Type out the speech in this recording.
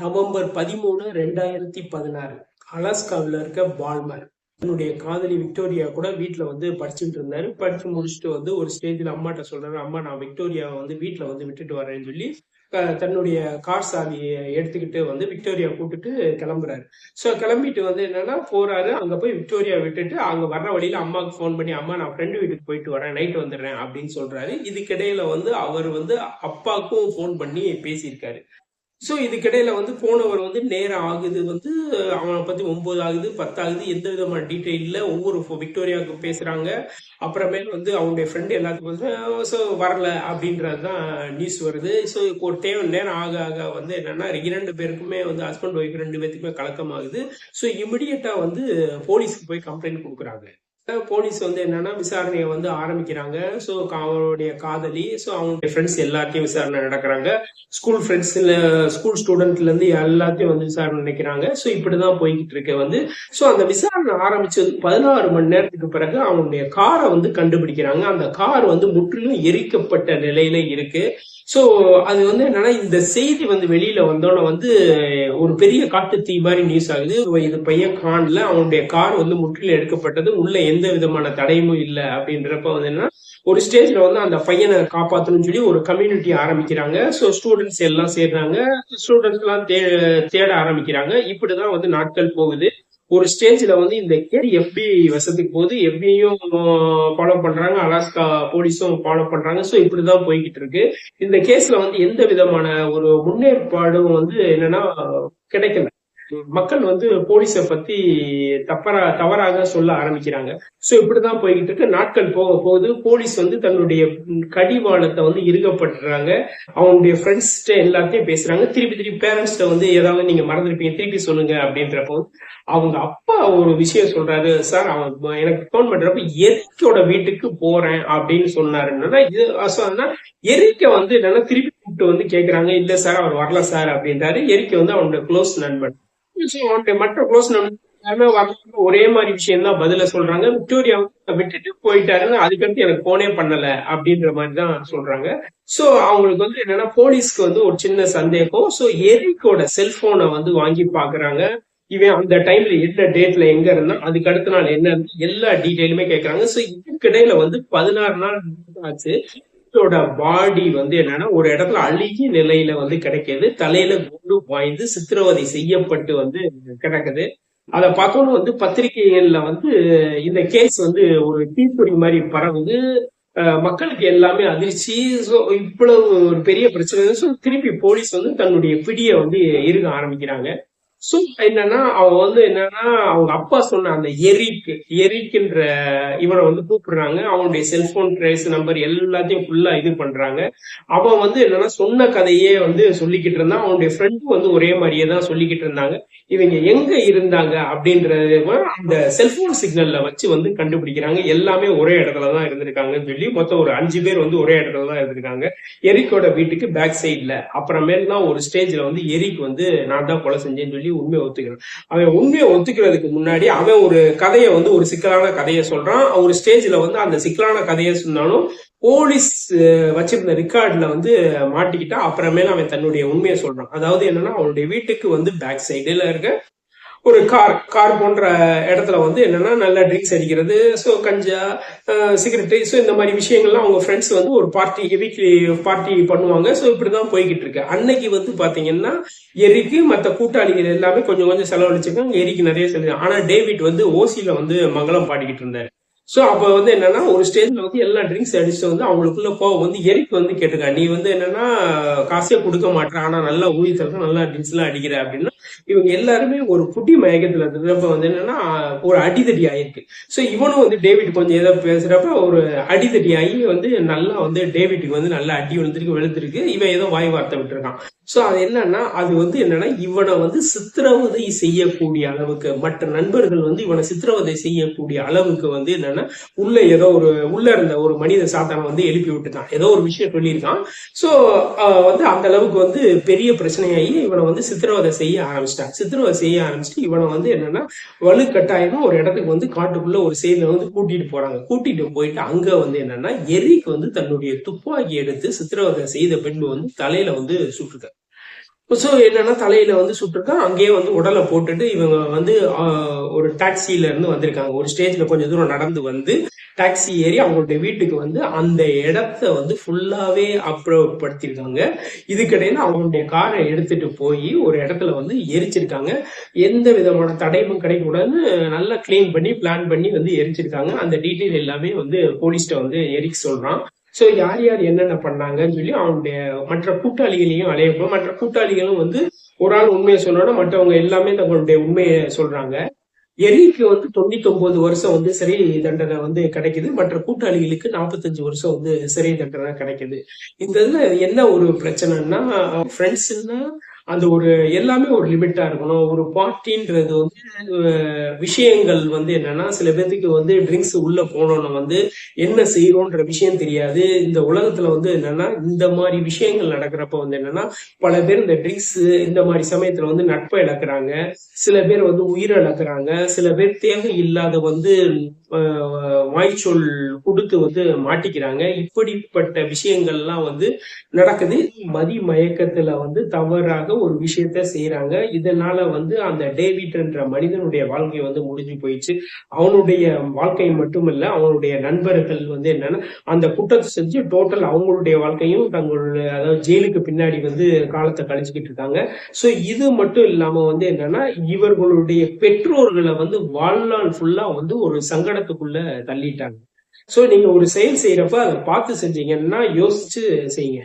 November பதிமூணு ரெண்டாயிரத்தி பதினாறு. அலாஸ்காவில் இருக்க பால்மர். தன்னுடைய காதலி விக்டோரியா கூட வீட்டில் வந்து படிச்சுட்டு இருந்தாரு. படிச்சு முடிச்சுட்டு வந்து ஒரு ஸ்டேஜில் அம்மாட்ட சொல்றாரு அம்மா நான் விக்டோரியாவை வந்து வீட்டில் வந்து விட்டுட்டு வரேன்னு சொல்லி தன்னுடைய கார் சாவியை எடுத்துக்கிட்டு வந்து விக்டோரியா கூப்பிட்டுட்டு கிளம்புறாரு. ஸோ கிளம்பிட்டு வந்து என்னன்னா போறாரு. அங்க போய் விக்டோரியா விட்டுட்டு அங்க வர்ற வழியில அம்மாவுக்கு ஃபோன் பண்ணி அம்மா நான் ஃப்ரெண்டு வீட்டுக்கு போயிட்டு வரேன். நைட் வந்துடுறேன். அப்படின்னு சொல்றாரு. இதுக்கிடையில வந்து அவர் வந்து அப்பாவுக்கும் ஃபோன் பண்ணி பேசியிருக்காரு. ஸோ இதுக்கிடையில் வந்து போனவர் வந்து நேரம் ஆகுது வந்து அவனை பற்றி ஒம்பது ஆகுது பத்தாகுது எந்த விதமான டீட்டெயிலில் ஒவ்வொரு விக்டோரியாவுக்கு பேசுகிறாங்க அப்புறமேல் வந்து அவங்களுடைய ஃப்ரெண்டு எல்லாத்துக்கும் ஸோ வரல அப்படின்றது தான் நியூஸ் வருது. ஸோ ஒரு டைம் நேரம் ஆக ஆக வந்து என்னென்னா இரண்டு பேருக்குமே வந்து ஹஸ்பண்ட் ஒய்ஃப் ரெண்டு பேத்துக்குமே கலக்கமாகுது. ஸோ இமிடியட்டாக வந்து போலீஸ்க்கு போய் கம்ப்ளைண்ட் கொடுக்குறாங்க. போலீஸ் வந்து என்னன்னா விசாரணையை வந்து ஆரம்பிக்கிறாங்க. ஸோ அவனுடைய காதலி ஸோ அவங்களுடைய ஃப்ரெண்ட்ஸ் எல்லாத்தையும் விசாரணை நடக்கிறாங்க. ஸ்கூல் ஃப்ரெண்ட்ஸ்ல ஸ்கூல் ஸ்டூடெண்ட்ல இருந்து எல்லாத்தையும் வந்து விசாரணை நினைக்கிறாங்க ஸோ இப்படிதான் போய்கிட்டு இருக்க வந்து. ஸோ அந்த விசாரணை ஆரம்பிச்சது பதினாறு மணி நேரத்துக்கு பிறகு அவனுடைய காரை வந்து கண்டுபிடிக்கிறாங்க. அந்த கார் வந்து முற்றிலும் எரிக்கப்பட்ட நிலையில இருக்கு. ஸோ அது வந்து என்னன்னா இந்த செய்தி வந்து வெளியில வந்தோன்னே வந்து ஒரு பெரிய காட்டு தீ மாதிரி நியூஸ் ஆகுது. இது பையன் கான்ல அவனுடைய கார் வந்து முற்றிலும் எடுக்கப்பட்டது உள்ள எந்த விதமான தடையும் இல்லை அப்படின்றப்ப வந்து என்னன்னா ஒரு ஸ்டேஜ்ல வந்து அந்த பையனை காப்பாற்றணும்னு சொல்லி ஒரு கம்யூனிட்டி ஆரம்பிக்கிறாங்க. ஸோ ஸ்டூடெண்ட்ஸ் எல்லாம் சேர்றாங்க. ஸ்டூடெண்ட்ஸ் எல்லாம் தே தேட ஆரம்பிக்கிறாங்க. இப்படிதான் வந்து நாட்கள் போகுது. ஒரு ஸ்டேஜ்ல வந்து இந்த கேரி எஃபிஐ வசத்துக்கு போது எஃபிஐயும் ஃபாலோ பண்றாங்க. அலாஸ்கா போலீஸும் ஃபாலோ பண்றாங்க. ஸோ இப்படிதான் போய்கிட்டு இருக்கு. இந்த கேஸ்ல வந்து எந்த விதமான ஒரு முன்னேற்பாடும் வந்து என்னன்னா கிடைக்கல. மக்கள் வந்து போலீஸை பத்தி தப்பரா தவறாக சொல்ல ஆரம்பிக்கிறாங்க. சோ இப்படிதான் போய்கிட்டு இருக்கு நாட்கள் போக போகுது. போலீஸ் வந்து தன்னுடைய கடிவாளத்தை வந்து இறுகப்படுறாங்க அவங்களுடைய ஃப்ரெண்ட்ஸ்கிட்ட எல்லாத்தையும் பேசுறாங்க. திருப்பி திருப்பி பேரண்ட்ஸ்ட வந்து ஏதாவது நீங்க மறந்துருப்பீங்க திருப்பி சொல்லுங்க அப்படின்றப்போ அவங்க அப்பா ஒரு விஷயம் சொல்றாரு. சார் அவன் எனக்கு ஃபோன் பண்றப்ப எரிக்கோட வீட்டுக்கு போறேன்? அப்படின்னு சொன்னாருன்னா இது சொன்னா எரிக்க வந்து என்னன்னா திருப்பி கூப்பிட்டு வந்து கேக்குறாங்க. இல்ல சார் அவர் வரல சார் அப்படின்றாரு. எரிக்க வந்து அவனுடைய க்ளோஸ் நண்பன். So, அவனுடைய மற்ற க்ளோஸ் நண்பன் ஒரே மாதிரி விஷயம் தான் பதில சொல்றாங்க. விக்டோரியா விட்டுட்டு போயிட்டாருன்னு அதுக்கடுத்து எனக்கு போனே பண்ணல அப்படின்ற மாதிரி தான் சொல்றாங்க. சோ அவங்களுக்கு வந்து என்னன்னா போலீஸ்க்கு வந்து ஒரு சின்ன சந்தேகம். சோ எரிக்கோட செல்போனை வந்து வாங்கி பாக்குறாங்க. இவன் அந்த டைம்ல எந்த டேட்ல எங்க இருந்தா அதுக்கு அடுத்த நாள் என்ன எல்லா டீட்டெயிலுமே கேக்குறாங்க. சோ இதுக்கிடையில வந்து பதினாறு நாள் ஆச்சு. இதோட பாடி வந்து என்னன்னா ஒரு இடத்துல அழுகி நிலையில வந்து கிடைக்குது. தலையில குண்டு பாய்ந்து சித்திரவதை செய்யப்பட்டு வந்து கிடக்குது. அதை பார்த்தோன்னு வந்து பத்திரிகைகள்ல வந்து இந்த கேஸ் வந்து ஒரு தீப்பொறி மாதிரி பரவுது. மக்களுக்கு எல்லாமே அதிர்ச்சி. ஸோ இவ்வளவு ஒரு பெரிய பிரச்சனை. திருப்பி போலீஸ் வந்து தன்னுடைய பிடியை வந்து இருக்க ஆரம்பிக்கிறாங்க. சோ என்னன்னா அவங்க வந்து என்னன்னா அவங்க அப்பா சொன்ன அந்த எரிக் எரிக்ன்ற இவரை வந்து கூப்பிடுறாங்க. அவனுடைய செல்போன் ட்ரேஸ் நம்பர் எல்லாத்தையும் ஃபுல்லா இது பண்றாங்க. அவன் வந்து என்னன்னா சொன்ன கதையே வந்து சொல்லிக்கிட்டு இருந்தான். அவனுடைய ஃப்ரெண்டும் வந்து ஒரே மாதிரியே தான் சொல்லிக்கிட்டு இருந்தாங்க. இவங்க எங்க இருந்தாங்க அப்படின்றத அந்த செல்போன் சிக்னல்ல வச்சு வந்து கண்டுபிடிக்கிறாங்க. எல்லாமே ஒரே இடத்துல தான் இருந்திருக்காங்கன்னு சொல்லி மொத்தம் ஒரு அஞ்சு பேர் வந்து ஒரே இடத்துல தான் இருந்திருக்காங்க. எரிக்கோட வீட்டுக்கு பேக் சைட்ல அப்புறமேல் தான் ஒரு ஸ்டேஜ்ல வந்து எரிக் வந்து நான் தான் கொலை செஞ்சேன்னு சொல்லி உண்மையை ஒத்துக்கிறான் அவன் உண்மையை ஒத்துக்கிறதுக்கு முன்னாடி அவன் ஒரு கதையை வந்து ஒரு சிக்கலான கதையை சொல்றான். ஒரு ஸ்டேஜ்ல வந்து அந்த சிக்கலான கதையை சொன்னாலும் போலீஸ் வச்சிருந்த ரெக்கார்ட்ல வந்து மாட்டிக்கிட்டா அப்புறமேல அவன் தன்னுடைய உண்மையை சொல்றான். அதாவது என்னன்னா அவனுடைய வீட்டுக்கு வந்து பேக் சைடுல இருக்க ஒரு கார் கார் போன்ற இடத்துல வந்து என்னன்னா நல்லா ட்ரிங்க்ஸ் அடிக்கிறது ஸோ கஞ்சா சிகரெட்டு ஸோ இந்த மாதிரி விஷயங்கள்லாம் அவங்க ஃப்ரெண்ட்ஸ் வந்து ஒரு பார்ட்டி வீக்லி பார்ட்டி பண்ணுவாங்க. ஸோ இப்படிதான் போய்கிட்டு இருக்கு. அன்னைக்கு வந்து பார்த்தீங்கன்னா எரிக்கு மற்ற கூட்டாளிகள் எல்லாமே கொஞ்சம் கொஞ்சம் செலவழிச்சிருக்காங்க எரிக்கு நிறைய செலவு. ஆனால் டேவிட் வந்து ஓசியில் வந்து மங்களம் பாடிக்கிட்டு இருந்தாரு. ஸோ அப்போ வந்து என்னன்னா ஒரு ஸ்டேஜில் வந்து எல்லா ட்ரிங்க்ஸ் அடிச்சுட்டு வந்து அவங்களுக்குள்ள கோவம் வந்து எரிக்கு வந்து கேட்டுக்க நீ வந்து என்னன்னா காசே கொடுக்க மாட்டேற ஆனால் நல்லா ஊதி நல்லா ட்ரிங்க்ஸ்லாம் அடிக்கிற அப்படின்னா இவங்க எல்லாருமே ஒரு குட்டி மயக்கத்தில் இருக்கிறப்ப வந்து என்னன்னா ஒரு அடிதடி ஆயிருக்கு. ஸோ இவனும் வந்து டேவிட் கொஞ்சம் ஏதோ பேசுறப்ப ஒரு அடிதடி ஆகி வந்து நல்லா வந்து டேவிட்டுக்கு வந்து நல்லா அடி விழுந்திருக்கு விழுந்துருக்கு. இவன் ஏதோ வாய் வார்த்தை விட்டுருக்கான். ஸோ அது என்னன்னா அது வந்து என்னன்னா இவனை வந்து சித்திரவதை செய்யக்கூடிய அளவுக்கு மற்ற நண்பர்கள் வந்து இவனை சித்திரவதை செய்யக்கூடிய அளவுக்கு வந்து என்னன்னா உள்ள ஏதோ ஒரு உள்ள இருந்த ஒரு மனித சாத்தானை வந்து எழுப்பி விட்டுட்டான். ஏதோ ஒரு விஷயம் சொல்லியிருக்கான். சோ வந்து அந்த அளவுக்கு வந்து பெரிய பிரச்சனையாகி இவனை வந்து சித்திரவதை செய்ய ஆரம்பிச்சிட்டான். சித்திரவதை செய்ய ஆரம்பிச்சுட்டு இவனை வந்து என்னன்னா வலுக்கட்டாயமா ஒரு இடத்துக்கு வந்து காட்டுக்குள்ள ஒரு செயல வந்து கூட்டிட்டு போறாங்க. கூட்டிட்டு போயிட்டு அங்க வந்து என்னன்னா எரிக்கு வந்து தன்னுடைய துப்பாக்கி எடுத்து சித்திரவதை செய்த பெண் வந்து தலையில வந்து சுட்டுருக்க ஸோ என்னன்னா தலையில வந்து சுட்டிருக்கான் அங்கேயே வந்து உடலை போட்டுட்டு இவங்க வந்து ஒரு டாக்ஸில இருந்து வந்திருக்காங்க. ஒரு ஸ்டேஜ்ல கொஞ்சம் தூரம் நடந்து வந்து டாக்ஸி ஏறி அவங்களுடைய வீட்டுக்கு வந்து அந்த இடத்த வந்து ஃபுல்லாவே அப்புறப்படுத்திருக்காங்க இதுக்கிடையில அவங்களுடைய காரை எடுத்துட்டு போய் ஒரு இடத்துல வந்து எரிச்சிருக்காங்க. எந்த விதமான தடையும் கிடைக்கூடாதுன்னு நல்லா க்ளீன் பண்ணி பிளான் பண்ணி வந்து எரிச்சிருக்காங்க. அந்த டீட்டெயில் எல்லாமே வந்து போலீஸ்ட வந்து எரிக்க சொல்றான். சோ யார் யார் என்னென்ன பண்ணாங்கன்னு சொல்லி அவனுடைய மற்ற கூட்டாளிகளையும் அலையப்போ மற்ற கூட்டாளிகளும் வந்து ஒரு ஆள் உண்மையை சொல்லணும் மற்றவங்க எல்லாமே தங்களுடைய உண்மையை சொல்றாங்க. எரிக்கு வந்து தொண்ணூத்தி ஒன்பது வருஷம் வந்து சிறை தண்டனை வந்து கிடைக்குது. மற்ற கூட்டாளிகளுக்கு நாற்பத்தஞ்சு வருஷம் வந்து சிறை தண்டனை கிடைக்குது. இந்த இதுல என்ன ஒரு பிரச்சனைன்னா ஃப்ரெண்ட்ஸ்னா அந்த ஒரு எல்லாமே ஒரு லிமிட்டா இருக்கணும். ஒரு பார்ட்டின்றது வந்து விஷயங்கள் வந்து என்னன்னா சில பேர்த்துக்கு வந்து ட்ரிங்க்ஸ் உள்ள போனோம்னா வந்து என்ன செய்யறோன்ற விஷயம் தெரியாது. இந்த உலகத்துல வந்து என்னன்னா இந்த மாதிரி விஷயங்கள் நடக்கிறப்ப வந்து என்னன்னா பல பேர் இந்த ட்ரிங்க்ஸ் இந்த மாதிரி சமயத்துல வந்து நட்பை இழக்கிறாங்க. சில பேர் வந்து உயிரை இழக்கிறாங்க. சில பேர் தேவை இல்லாத வந்து வாய்ச்சொல் கொடுத்து வந்து மாட்டிக்கிறாங்க. இப்படிப்பட்ட விஷயங்கள்லாம் வந்து நடக்குது. மதி மயக்கத்துல வந்து தவறாக ஒரு விஷயத்த செய்யறாங்க இதனால வந்து அந்த டேவிட்ன்ற மனிதனுடைய வாழ்க்கை வந்து முடிஞ்சு போயிடுச்சு. அவனுடைய வாழ்க்கை மட்டுமல்ல அவனுடைய நண்பர்கள் வந்து என்னன்னா அந்த குற்றத்தை செஞ்சு டோட்டல் அவங்களுடைய வாழ்க்கையும் தங்களுடைய அதாவது ஜெயிலுக்கு பின்னாடி வந்து காலத்தை கழிச்சுக்கிட்டு இருக்காங்க. ஸோ இது மட்டும் இல்லாம வந்து என்னன்னா இவர்களுடைய பெற்றோர்களை வந்து வாழ்நாள் ஃபுல்லா வந்து ஒரு சங்கடத்துக்குள்ள தள்ளிட்டாங்க. சோ நீங்க ஒரு செயல் செய்யறப்ப அதை பார்த்து செஞ்சீங்கன்னா யோசிச்சு செய்யுங்க.